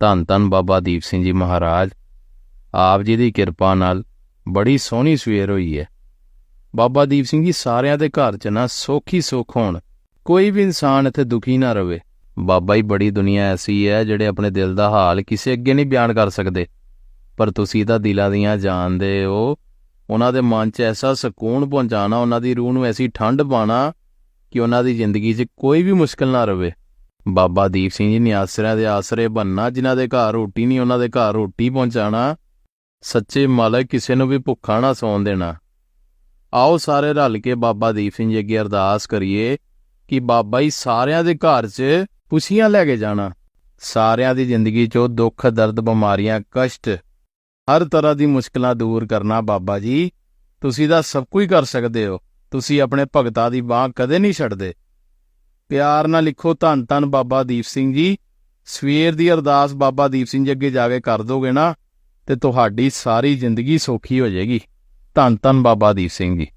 ਧੰਨ ਧੰਨ ਬਾਬਾ ਦੀਪ ਸਿੰਘ ਜੀ ਮਹਾਰਾਜ। ਆਪ ਜੀ ਦੀ ਕਿਰਪਾ ਨਾਲ ਬੜੀ ਸੋਹਣੀ ਸਵੇਰ ਹੋਈ ਹੈ। ਬਾਬਾ ਦੀਪ ਸਿੰਘ ਜੀ ਸਾਰਿਆਂ ਦੇ ਘਰ 'ਚ ਨਾ ਸੋਖੀ ਸੁੱਖ ਹੋਣ। ਕੋਈ ਵੀ ਇਨਸਾਨ ਇੱਥੇ ਦੁਖੀ ਨਾ ਰਵੇ। ਬਾਬਾ ਹੀ ਬੜੀ ਦੁਨੀਆ ਐਸੀ ਹੈ ਜਿਹੜੇ ਆਪਣੇ ਦਿਲ ਦਾ ਹਾਲ ਕਿਸੇ ਅੱਗੇ ਨਹੀਂ ਬਿਆਨ ਕਰ ਸਕਦੇ। ਪਰ ਤੁਸੀਂ ਤਾਂ ਦਿਲਾਂ ਦੀਆਂ ਜਾਣਦੇ ਹੋ। ਉਹਨਾਂ ਦੇ ਮਨ 'ਚ ਐਸਾ ਸਕੂਨ ਪਹੁੰਚਾਣਾ ਉਹਨਾਂ ਦੀ ਰੂਹ ਨੂੰ ਐਸੀ ਠੰਡ ਪਾਣਾ ਕਿ ਉਹਨਾਂ ਦੀ ਜ਼ਿੰਦਗੀ 'ਚ ਕੋਈ ਵੀ ਮੁਸ਼ਕਲ ਨਾ ਰਵੇ। ਬਾਬਾ ਦੀਪ ਸਿੰਘ ਜੀ ਨੇ ਆਸਰਿਆਂ ਦੇ ਆਸਰੇ ਬੰਨਾ ਜਿਨ੍ਹਾਂ ਦੇ ਘਰ ਰੋਟੀ ਨਹੀਂ, ਉਹਨਾਂ ਦੇ ਘਰ ਰੋਟੀ ਪਹੁੰਚਾਣਾ ਸੱਚੇ ਮਾਲਕ ਕਿਸੇ ਨੂੰ ਵੀ ਭੁੱਖਾ ਨਾ ਸੌਣ ਦੇਣਾ। ਆਓ ਸਾਰੇ ਰਲ ਕੇ ਬਾਬਾ ਦੀਪ ਸਿੰਘ ਜੀ ਅੱਗੇ ਅਰਦਾਸ ਕਰੀਏ ਕਿ ਬਾਬਾ ਹੀ ਸਾਰਿਆਂ ਦੇ ਘਰ 'ਚ ਖੁਸ਼ੀਆਂ ਲੈ ਕੇ ਜਾਣਾ। ਸਾਰਿਆਂ ਦੀ ਜ਼ਿੰਦਗੀ 'ਚੋਂ ਦੁੱਖ, ਦਰਦ, ਬਿਮਾਰੀਆਂ, ਕਸ਼ਟ, ਹਰ ਤਰ੍ਹਾਂ ਦੀ ਮੁਸ਼ਕਲਾਂ ਦੂਰ ਕਰਨਾ ਬਾਬਾ ਜੀ। ਤੁਸੀਂ ਤਾਂ ਸਭ ਕੁਝ ਕਰ ਸਕਦੇ ਹੋ। ਤੁਸੀਂ ਆਪਣੇ ਭਗਤਾਂ ਦੀ ਬਾਹ ਕਦੇ ਨਹੀਂ ਛੱਡਦੇ। ਪਿਆਰ ਨਾਲ ਲਿਖੋ, ਧੰਨ ਧੰਨ ਬਾਬਾ ਦੀਪ ਸਿੰਘ ਜੀ। ਸਵੇਰ ਦੀ ਅਰਦਾਸ ਬਾਬਾ ਦੀਪ ਸਿੰਘ ਜੀ ਅੱਗੇ ਜਾ ਕੇ ਕਰ ਦੋਗੇ ਨਾ, ਤੇ ਤੁਹਾਡੀ ਸਾਰੀ ਜ਼ਿੰਦਗੀ ਸੌਖੀ ਹੋ ਜਾਏਗੀ। ਧੰਨ ਧੰਨ ਬਾਬਾ ਦੀਪ ਸਿੰਘ ਜੀ।